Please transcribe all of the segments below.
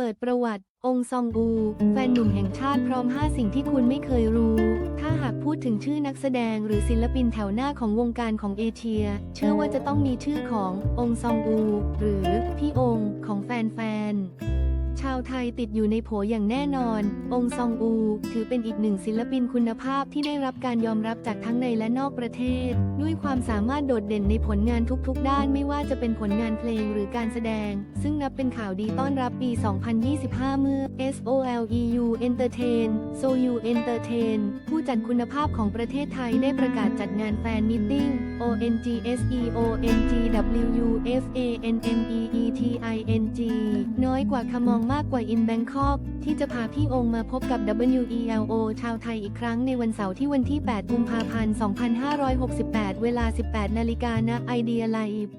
เปิดประวัติ องซองอู แฟนหนุ่มแห่งชาติพร้อม 5 สิ่งที่คุณไม่เคยรู้ ถ้าหากพูดถึงชื่อนักแสดงหรือศิลปินแถวหน้าของวงการของเอเชีย เชื่อว่าจะต้องมีชื่อขององซองอู หรือพี่องค์ของแฟนๆ ชาวไทยติดอยู่ในโผอย่างแน่นอน องซองอู ถือเป็นอีกหนึ่งศิลปินคุณภาพที่ได้รับการยอมรับจากทั้งในและนอกประเทศ ด้วยความสามารถโดดเด่นในผลงานทุกๆ ด้านไม่ว่าจะเป็นผลงานเพลงหรือการแสดง ซึ่งนับเป็นข่าวดีต้อนรับปี 2025 เมื่อ SOLEU Entertain SOU Entertain ผู้จัดคุณภาพของประเทศไทยได้ประกาศจัดงานแฟนมิทติ้ง ONGS E ONGWU FANMEETING น้อยกว่าคำมองมากกว่า In Bangkok ที่จะพาพี่องค์มาพบกับ WELO ชาวไทยอีกครั้งในวันเสาร์ที่วันที่ 8 กุมภาพันธ์ 2568 เวลา 18 นาฬิกาณ Idea Live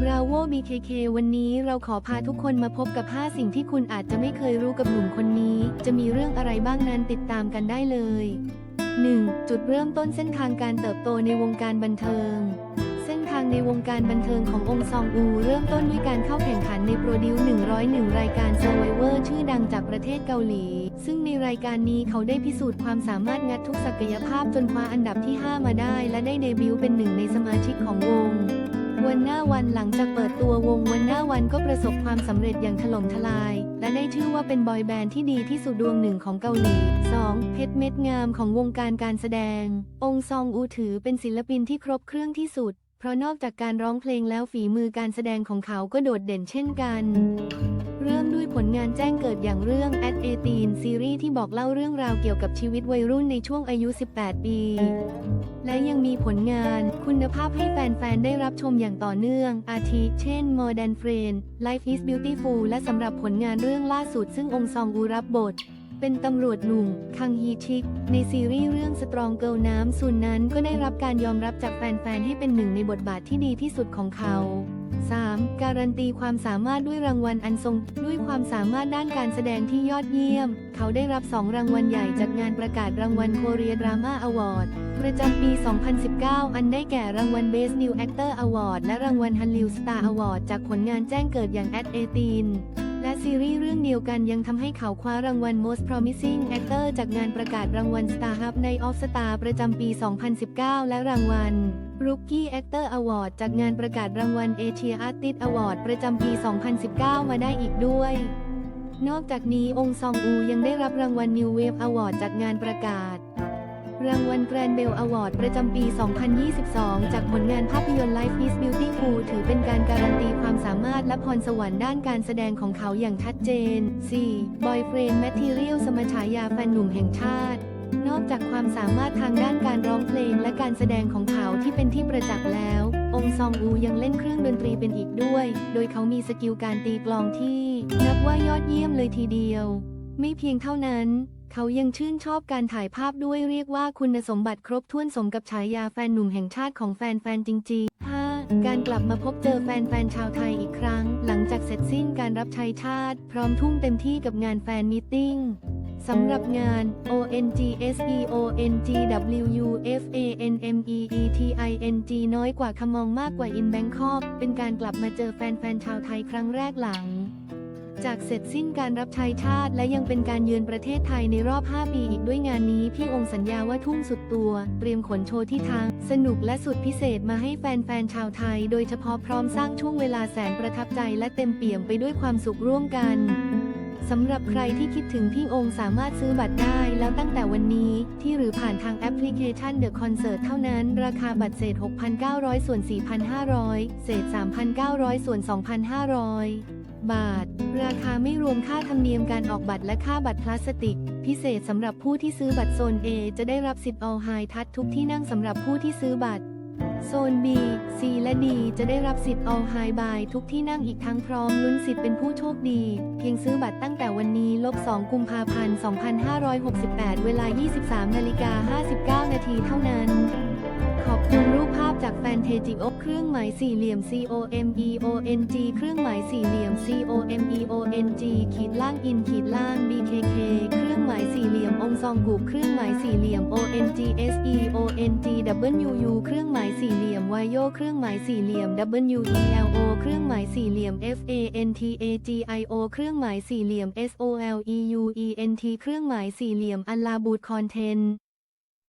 Bravo BKK วันนี้เราขอพาทุกคนมาพบกับ 5 สิ่งที่คุณอาจจะไม่เคยรู้กับหนุ่มคนนี้ จะมีเรื่องอะไรบ้างนั้นติดตามกันได้เลย 1. จุดเริ่มต้นเส้นทางการเติบโตในวงการบันเทิงางในวงการบันเทิงขององซองอู เริ่มต้นด้วยการเข้าแข่งขันในโปรดิว 101 รายการ Survivor ชื่อดังจากประเทศเกาหลี ซึ่งในรายการนี้เขาได้พิสูจน์ความสามารถงัดทุกศักยภาพจนคว้าอันดับที่ 5 มาได้ และได้เดบิวต์เป็นหนึ่งในสมาชิกของวงวันหน้าวันหลังจากเปิดตัววงวันหน้าวันก็ประสบความสำเร็จอย่างถล่มทลาย และได้ชื่อว่าเป็นบอยแบนด์ที่ดีที่สุดดวงหนึ่งของเกาหลี 2. เพชรเม็ดงามของวงการการแสดง องซองอูถือเป็นศิลปินที่ครบเครื่องที่สุด เพราะนอกจากการร้องเพลงแล้วฝีมือการแสดงของเขาก็โดดเด่นเช่นกัน เริ่มด้วยผลงานแจ้งเกิดอย่างเรื่อง At 18ซีรีส์ที่บอกเล่าเรื่องราวเกี่ยวกับชีวิตวัยรุ่นในช่วงอายุ 18 ปี และยังมีผลงานคุณภาพให้แฟน ๆ ได้รับชมอย่างต่อเนื่อง อาทิ เช่น Modern Friend Life is Beautiful และสำหรับผลงานเรื่องล่าสุดซึ่งองซองอูรับบท เป็นตำรวจหนุ่ม คังฮีชิก ในซีรีส์เรื่องสตรองเกิลน้ำซุนนั้นก็ได้รับการยอมรับจากแฟนๆ ให้เป็นหนึ่งในบทบาทที่ดีที่สุดของเขา 3. การันตีความสามารถด้วยรางวัลอันทรง ด้วยความสามารถด้านการแสดงที่ยอดเยี่ยม เขาได้รับ 2 รางวัลใหญ่จากงานประกาศรางวัล Korea Drama Award ประจำปี 2019 อันได้แก่รางวัล Best New Actor Award และรางวัล Hallyu Star Award จากผลงานแจ้งเกิดอย่าง At 18และ ซีรีส์เรื่องเดียวกันยังทำให้เขาคว้ารางวัล Most Promising Actor จากงานประกาศรางวัล Star Hub Night of Star ประจำปี 2019 และรางวัล Rookie Actor Award จากงานประกาศรางวัล Asia Artist Award ประจำปี 2019 มาได้อีกด้วย นอกจากนี้องซองอูยังได้รับรางวัล New Wave Award จากงานประกาศ รางวัล Grand Bell Award ประจำปี 2022 จากผลงานภาพยนตร์ Life is Beautiful ถือเป็นการการันตีความสามารถและพรสวรรค์ด้านการแสดงของเขาอย่างชัดเจน 4. Boyfriend Material สมฉายาแฟนหนุ่มแห่งชาติ นอกจากความสามารถทางด้านการร้องเพลงและการแสดงของเขาที่เป็นที่ประจักษ์แล้ว องซองอูยังเล่นเครื่องดนตรีเป็นอีกด้วย โดยเขามีสกิลการตีกลองที่ นับว่ายอดเยี่ยมเลยทีเดียว ไม่เพียงเท่านั้น เขายังชื่นชอบการถ่ายภาพด้วยเรียกว่าคุณสมบัติครบถ้วนสมกับฉายาแฟนหนุ่มแห่งชาติของแฟนๆจริงๆ 5. การกลับมาพบเจอแฟนๆชาวไทยอีกครั้ง หลังจากเสร็จสิ้นการรับใช้ชาติ พร้อมทุ่มเต็มที่กับงานแฟนมิทติ้งสำหรับงาน O N G S E O N G W U F A N M E E T I N G น้อยกว่าคำมองมากกว่า In Bangkok เป็นการกลับมาเจอแฟนๆชาวไทยครั้งแรกหลัง จากเสร็จสิ้นการรับใช้ชาติและยังเป็นการเยือนประเทศไทยในรอบ 5 ปีอีกด้วยงานนี้ พี่องค์สัญญาว่าทุ่มสุดตัว เตรียมขนโชว์ที่ทาง สนุกและสุดพิเศษมาให้แฟนๆชาวไทย โดยเฉพาะพร้อมสร้างช่วงเวลาแสนประทับใจและเต็มเปี่ยมไปด้วยความสุขร่วมกันสำหรับใครที่คิดถึงพี่องค์สามารถซื้อบัตรได้ แล้วตั้งแต่วันนี้ที่หรือผ่านทางแอปพลิเคชัน The Concert เท่านั้น ราคาบัตรเศษ 6,900 ส่วน 4,500 เศษ 3,900 ส่วน 2,500 บาท ราคาไม่รวมค่าธรรมเนียมการออกบัตรและค่าบัตรพลาสติก พิเศษสำหรับผู้ที่ซื้อบัตรโซน A จะได้รับสิทธิ์ All High ทัชทุกที่นั่งสำหรับผู้ที่ซื้อบัตรโซน B C และ D จะได้รับสิทธิ์ All High Buy ทุกที่นั่งอีกทั้งพร้อมลุ้นสิทธิ์เป็นผู้โชคดี เพียงซื้อบัตรตั้งแต่วันนี้ลบ 2 กุมภาพันธ์ 2568 เวลา 23นาฬิกา59 นาทีเท่านั้น ขอบคุณรูป จากแฟนเทจิโอเครื่องหมายสี่เหลี่ยม C O M E O N G เครื่องหมายสี่เหลี่ยม C O M E O N G ขีดล่างอินขีดล่าง B K K เครื่องหมายสี่เหลี่ยมองซองกูเครื่องหมายสี่เหลี่ยม O N G S E O N G W U เครื่องหมายสี่เหลี่ยมวายโยเครื่องหมายสี่เหลี่ยม W E L O เครื่องหมายสี่เหลี่ยม F A N T A G I O เครื่องหมายสี่เหลี่ยม S O L E U E N T เครื่องหมายสี่เหลี่ยมอัลลาบูดคอนเทน